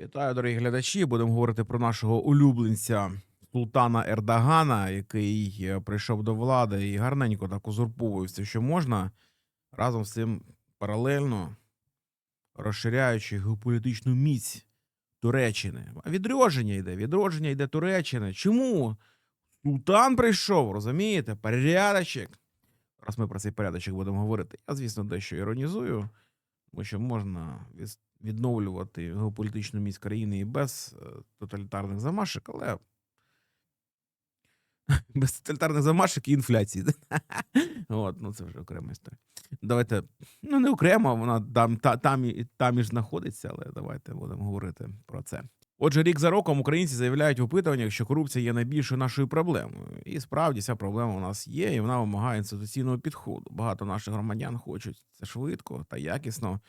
Вітаю, дорогі глядачі. Будемо говорити про нашого улюбленця Султана Ердогана, який е, прийшов до влади і гарненько так узурповує все, що можна, разом з цим паралельно розширяючи геополітичну міць Туреччини. А відродження йде, відродження йде Туреччини. Чому? Султан прийшов, розумієте? Порядочок. Раз ми про цей порядочок будемо говорити. Я, звісно, дещо іронізую, тому що можна від- відновлювати геополітичну міць країни і без е, тоталітарних замашок, але без тоталітарних замашок і інфляції. От, ну це вже окрема історія. Давайте, ну не окремо, вона там, та, там, і, там і ж знаходиться, але давайте будемо говорити про це. Отже, рік за роком українці заявляють в опитуваннях, що корупція є найбільшою нашою проблемою. І справді ця проблема у нас є, і вона вимагає інституційного підходу. Багато наших громадян хочуть це швидко та якісно.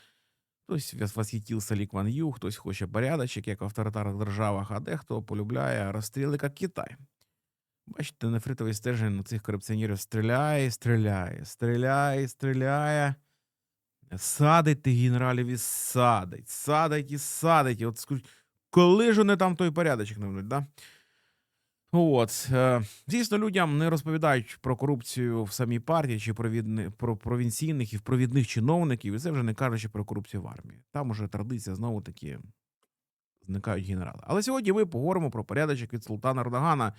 Хтось вос- восхитився Лі Кван Ю, хтось хоче порядочок, як в авторитарних державах, а дехто полюбляє розстріли, як Китай. Бачите, нефритовий стержень на цих корупціонерів стріляє, стріляє, стріляє, стріляє. Садить тих генералів і садить, садить і садить. І От скажуть, коли ж вони там той порядочок наведуть, да? От, е, звісно, людям не розповідають про корупцію в самій партії чи про провінційних і в провідних чиновників, і це вже не кажучи про корупцію в армії. Там уже традиція знову таки зникають генерали. Але сьогодні ми поговоримо про порядочок від султана Ердогана,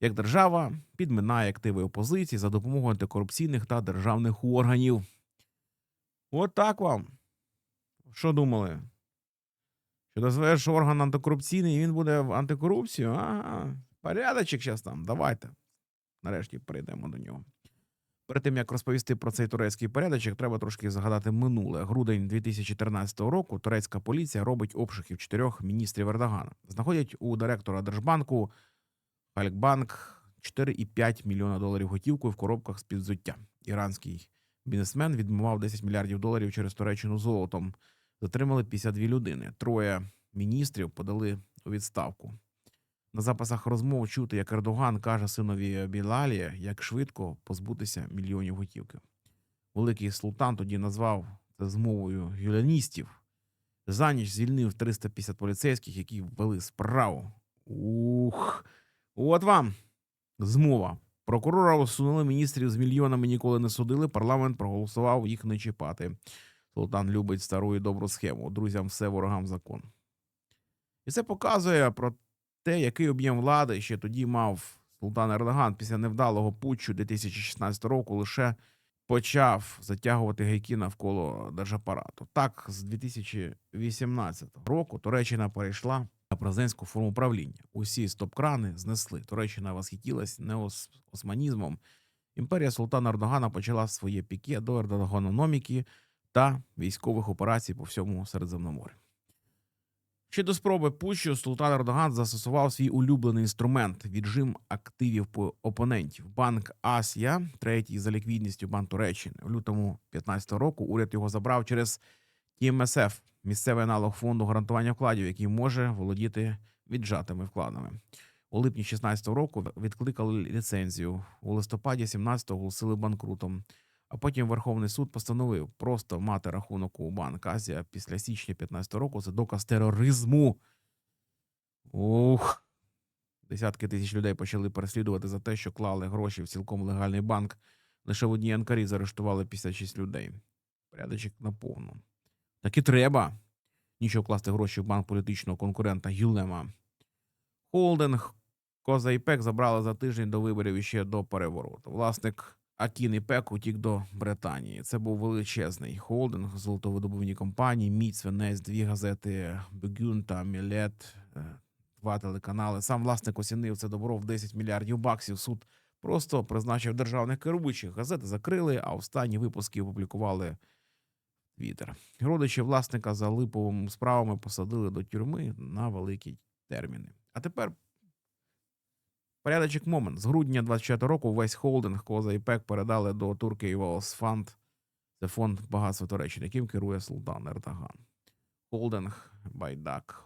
як держава підминає активи опозиції за допомогою антикорупційних та державних органів. От так вам. Що думали? Що дозволяєш орган антикорупційний, і він буде в антикорупцію? Ага, порядочок зараз там. Давайте. Нарешті перейдемо до нього. Перед тим як розповісти про цей турецький порядочок, треба трошки згадати минуле. Грудень 2013 року турецька поліція робить обшуків чотирьох міністрів Ердогана. Знаходять у директора Держбанку Халькбанк 4,5 мільйона доларів готівкою в коробках з під взуття. Іранський бізнесмен відмивав 10 мільярдів доларів через Туреччину золотом. Затримали 52 людини. Троє міністрів подали у відставку. На записах розмов чути, як Ердоган каже синові Білалі, як швидко позбутися мільйонів готівки. Великий султан тоді назвав це змовою гюляністів. За ніч звільнив 350 поліцейських, які ввели справу. Ух, от вам змова. Прокурора усунули міністрів з мільйонами ніколи не судили. Парламент проголосував їх не чіпати. Султан любить стару і добру схему. Друзям все ворогам закон. І це показує про те, який об'єм влади ще тоді мав Султан Ердоган після невдалого путчу 2016 року лише почав затягувати гайки навколо держапарату. Так, з 2018 року Туреччина перейшла на президентську форму правління. Усі стоп-крани знесли. Туреччина восхитілась неосманізмом. Імперія Султана Ердогана почала своє піке до ердогономіки та військових операцій по всьому Середземномор'ю. Ще до спроби путчу Султан Ердоган застосував свій улюблений інструмент віджим активів по опонентів. Банк Асія, третій за ліквідністю банк Туреччини. В лютому 2015 року уряд його забрав через ТМСФ, місцевий аналог фонду гарантування вкладів, який може володіти віджатими вкладами. У липні 2016 року відкликали ліцензію. У листопаді 17-го оголосили банкрутом. А потім Верховний суд постановив просто мати рахунок у банк Азія після січня 15 року. Це доказ тероризму. Ух. Десятки тисяч людей почали переслідувати за те, що клали гроші в цілком легальний банк. Лише в одній Анкарі заарештували 56 людей. Порядочок наповну. Так і треба. Нічого класти гроші в банк політичного конкурента Гюлема. Холдинг Коза і Пек забрали за тиждень до виборів і ще до перевороту. Власник Акін Пек утік до Британії. Це був величезний холдинг, золотовидобувні компанії, Міць, Свинець, дві газети Бегюн та Мілет, е, два телеканали. Сам власник оцінив це добро в 10 мільярдів баксів. Суд просто призначив державних керуючих. Газети закрили, а останні випуски опублікували Твіттер. Родичі власника за липовими справами посадили до тюрми на великі терміни. А тепер Порядочок момент. З грудня 24 року весь холдинг Коза і Пек передали до Turkey Wealth Fund. Це фонд багатства Туреччини, яким керує Султан Ердоган. Холдинг Байдак.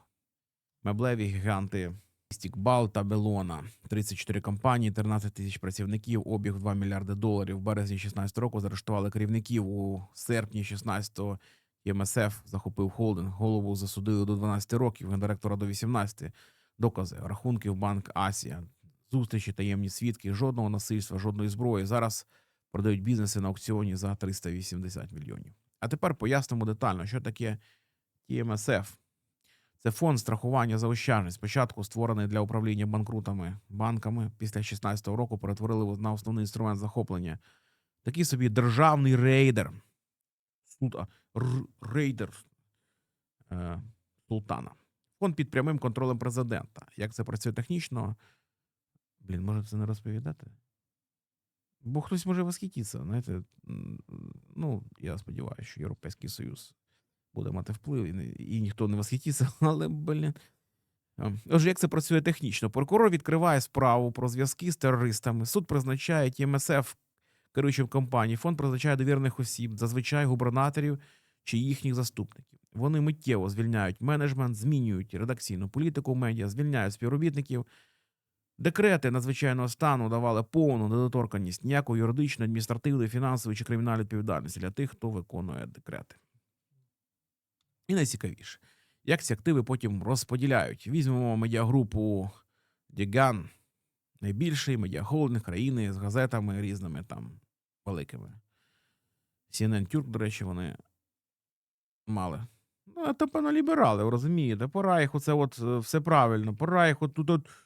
Меблеві гіганти Стікбал та Белона. 34 компанії, 13 тисяч працівників, обіг 2 мільярди доларів. В березні 16 року заарештували керівників у серпні 16-го ТМСФ захопив холдинг, голову засудили до 12 років, гендиректора до 18. Докази, рахунки в банк Асія, зустрічі, таємні свідки, жодного насильства, жодної зброї. Зараз продають бізнеси на аукціоні за 380 мільйонів. А тепер пояснимо детально, що таке ТМСФ. Це фонд страхування заощаджень. Спочатку створений для управління банкрутами банками. Після 16-го року перетворили на основний інструмент захоплення. Такий собі державний рейдер. Р- рейдер е, султана. Фонд під прямим контролем президента. Як це працює технічно? Блін, може це не розповідати? Бо хтось може восхититися. Знаєте, ну, я сподіваюся, що Європейський Союз буде мати вплив, і, і ніхто не восхититься, але, блін. Отже, як це працює технічно? Прокурор відкриває справу про зв'язки з терористами. Суд призначає ТМСФ керуючим компаній. Фонд призначає довірених осіб, зазвичай губернаторів чи їхніх заступників. Вони миттєво звільняють менеджмент, змінюють редакційну політику медіа, звільняють співробітників. Декрети надзвичайного стану давали повну недоторканність ніякої юридичної, адміністративної, фінансової чи кримінальної відповідальності для тих, хто виконує декрети. І найцікавіше, як ці активи потім розподіляють. Візьмемо медіагрупу Діган, найбільший медіахолдинг країни з газетами різними там великими. CNN Turk, до речі, вони мали. Ну, а то, певно, ліберали, ви розумієте? Пора їх оце от е, все правильно. Пора їх от тут от, ну,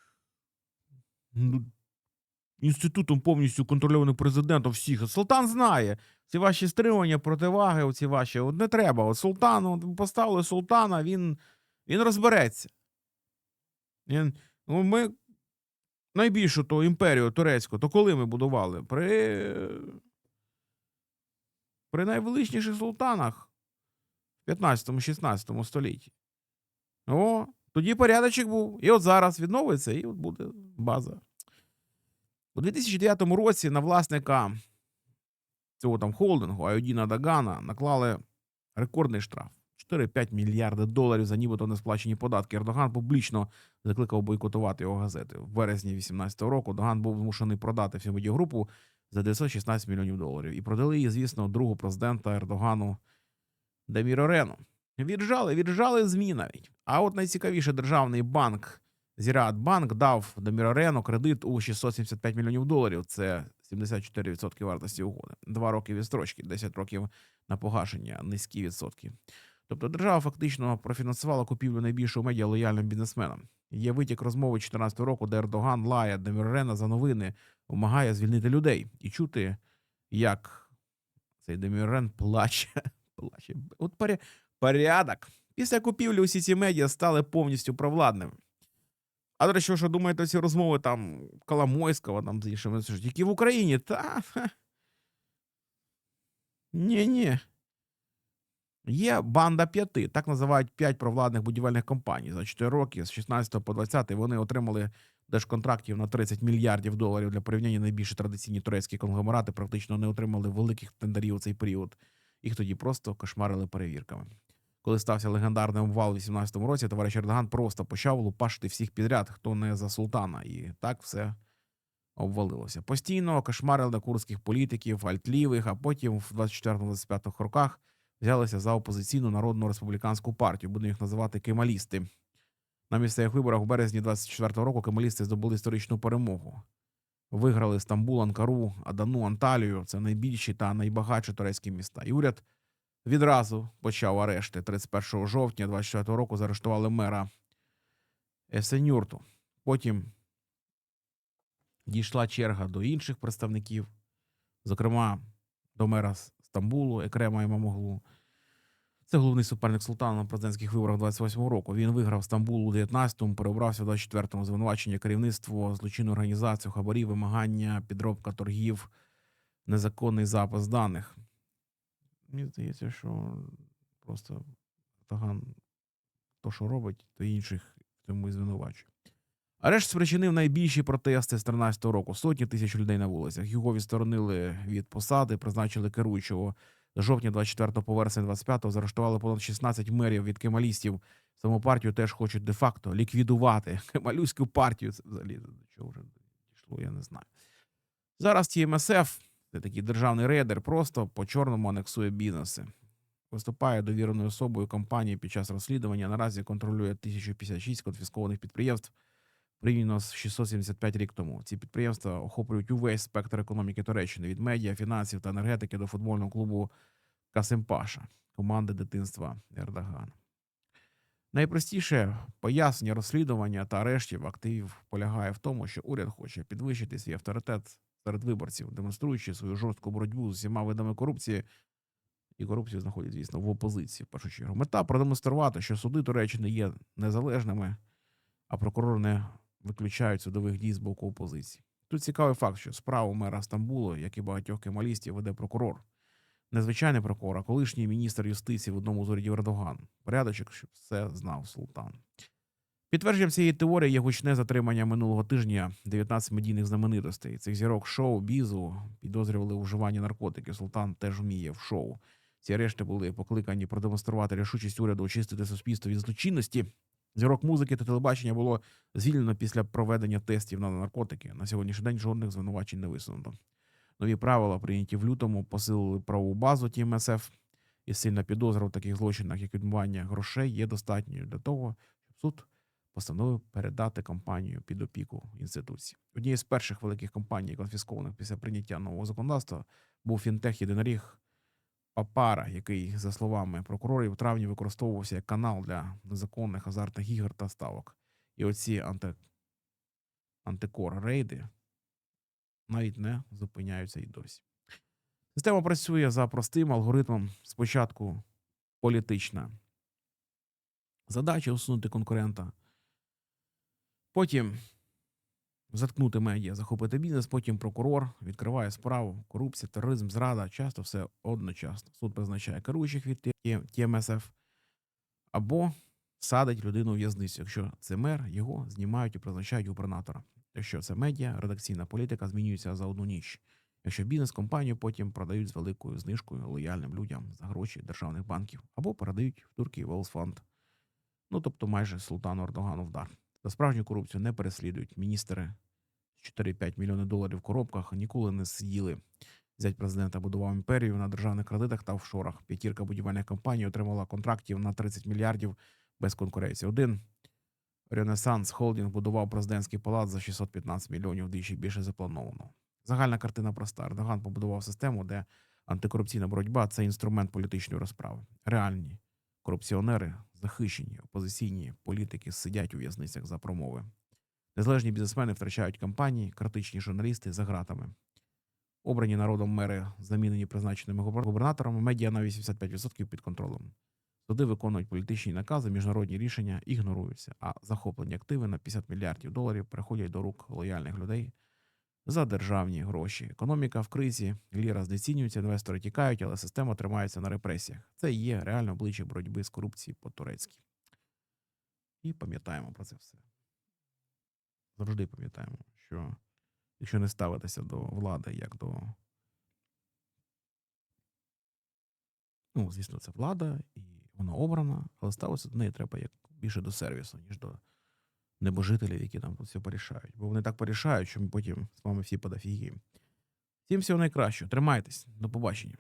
інститутом повністю контрольованим президентом всіх. Султан знає. Ці ваші стримування, противаги, оці ваші, от не треба. От султану, от поставили султана, він, він розбереться. Він, ну, ми найбільшу ту імперію турецьку, то коли ми будували? При, при найвеличніших султанах в 15-16 столітті. О, тоді порядочок був. І от зараз відновиться, і от буде база. У 2009 році на власника цього там холдингу Айодіна Дагана наклали рекордний штраф 4-5 мільярди доларів за нібито несплачені податки. Ердоган публічно закликав бойкотувати його газети. В березні 2018 року Доган був змушений продати всю медіагрупу за 916 мільйонів доларів. І продали її, звісно, другу президента Ердогану Деміру Рену. Віджали, віджали ЗМІ навіть. А от найцікавіше державний банк Зірат Банк дав Демірарену кредит у 675 мільйонів доларів. Це 74% вартості угоди. Два роки відстрочки, 10 років на погашення, низькі відсотки. Тобто держава фактично профінансувала купівлю найбільшого медіа лояльним бізнесменам. Є витік розмови 2014 року, де Ердоган лає Демірарена за новини, вимагає звільнити людей і чути, як цей Демірарен плаче. плаче. От поря- порядок. Після купівлі усі ці медіа стали повністю провладними. А до речі, що думаєте, ці розмови там Коломойського, там з іншими, тільки в Україні? Та. Ні, ні. Є банда п'яти, так називають п'ять провладних будівельних компаній. За 4 роки, з 16 по 20 вони отримали держконтрактів на 30 мільярдів доларів. Для порівняння найбільші традиційні турецькі конгломерати практично не отримали великих тендерів у цей період. Їх тоді просто кошмарили перевірками. Коли стався легендарний обвал у 18-му році, товариш Ердоган просто почав лупашити всіх підряд, хто не за султана, і так все обвалилося. Постійно кошмарили курдських політиків, альтлівих, а потім в 24-25 роках взялися за опозиційну народну республіканську партію. Будемо їх називати кемалісти. На місцевих виборах у березні 24-го року кемалісти здобули історичну перемогу. Виграли Стамбул, Анкару, Адану, Анталію. Це найбільші та найбагатші турецькі міста. І уряд відразу почав арешти. 31 жовтня 24 року заарештували мера Есенюрту. Потім дійшла черга до інших представників, зокрема до мера Стамбулу, Екрема Імамоглу. Це головний суперник султана на президентських виборах 28 року. Він виграв Стамбул у 19-му, переобрався в 24-му звинувачення керівництво, злочинну організацію, хабарі, вимагання, підробка торгів, незаконний запис даних. Мені здається, що просто Таган то, що робить, то інших в цьому і звинувачує. Арешт спричинив найбільші протести з 13-го року. Сотні тисяч людей на вулицях. Його відсторонили від посади, призначили керуючого. З жовтня 24 по вересень 25 заарештували понад 16 мерів від кемалістів. Саму партію теж хочуть де-факто ліквідувати. Кемалюську партію. Це взагалі до чого вже дійшло, я не знаю. Зараз ТМСФ, це такий державний рейдер, просто по чорному анексує бізнеси. виступає довіреною особою компанії під час розслідування. Наразі контролює 1056 конфіскованих підприємств порівняно з 675 рік тому. Ці підприємства охоплюють увесь спектр економіки Туреччини від медіа, фінансів та енергетики до футбольного клубу Касимпаша, команди дитинства Ердогана. Найпростіше пояснення розслідування та арештів активів полягає в тому, що уряд хоче підвищити свій авторитет серед виборців, демонструючи свою жорстку боротьбу з усіма видами корупції. І корупцію знаходять, звісно, в опозиції. В першу чергу. Мета продемонструвати, що суди Туреччини є незалежними, а прокурори не виключають судових дій з боку опозиції. Тут цікавий факт, що справу мера Стамбулу, як і багатьох кемалістів, веде прокурор. Незвичайний прокурор, а колишній міністр юстиції в одному з урядів Ердоган. Порядочок, щоб все знав султан. Підтвердженням цієї теорії є гучне затримання минулого тижня 19 медійних знаменитостей. Цих зірок шоу, бізу підозрювали у вживанні наркотиків. Султан теж вміє в шоу. Ці арешти були покликані продемонструвати рішучість уряду очистити суспільство від злочинності. Зірок музики та телебачення було звільнено після проведення тестів на наркотики. На сьогоднішній день жодних звинувачень не висунуто. Нові правила, прийняті в лютому, посилили правову базу ТМСФ, і сильна підозра в таких злочинах, як відмивання грошей, є достатньою для того, щоб суд постановив передати компанію під опіку інституції. Однією з перших великих компаній, конфіскованих після прийняття нового законодавства, був фінтех єдиноріг Папара, який, за словами прокурорів, в травні використовувався як канал для незаконних азартних ігор та ставок. І оці анти... антикор рейди навіть не зупиняються й досі. Система працює за простим алгоритмом. Спочатку політична задача усунути конкурента, потім заткнути медіа, захопити бізнес, потім прокурор відкриває справу, корупція, тероризм, зрада, часто все одночасно. Суд призначає керуючих від ТМСФ або садить людину у в'язницю. Якщо це мер, його знімають і призначають губернатора. Якщо це медіа, редакційна політика змінюється за одну ніч. Якщо бізнес-компанію потім продають з великою знижкою лояльним людям за гроші державних банків або передають в Туркії Fund. Ну тобто майже султану Ердогану вдар. За справжню корупцію не переслідують міністри 4-5 мільйонів доларів в коробках ніколи не сиділи. Зять президента будував імперію на державних кредитах та офшорах. П'ятірка будівельних компаній отримала контрактів на 30 мільярдів без конкуренції. Один Ренесанс Холдінг будував президентський палац за 615 мільйонів вдвічі більше заплановано. Загальна картина проста. Ердоган побудував систему, де антикорупційна боротьба це інструмент політичної розправи. Реальні корупціонери захищені, опозиційні політики сидять у в'язницях за промови. Незалежні бізнесмени втрачають кампанії, критичні журналісти за ґратами. Обрані народом мери, замінені призначеними губернаторами, медіа на 85% під контролем. Суди виконують політичні накази, міжнародні рішення ігноруються, а захоплені активи на 50 мільярдів доларів приходять до рук лояльних людей за державні гроші. Економіка в кризі, ліра знецінюється, інвестори тікають, але система тримається на репресіях. Це є реальне обличчя боротьби з корупцією по-турецьки. І пам'ятаємо про це все. Завжди пам'ятаємо, що якщо не ставитися до влади як до. Ну, звісно, це влада, і вона обрана, але ставитися до неї треба як більше до сервісу, ніж до небожителів, які там все порішають. Бо вони так порішають, що ми потім з вами всі подафігіємо. Всім всього найкращого. Тримайтесь. До побачення.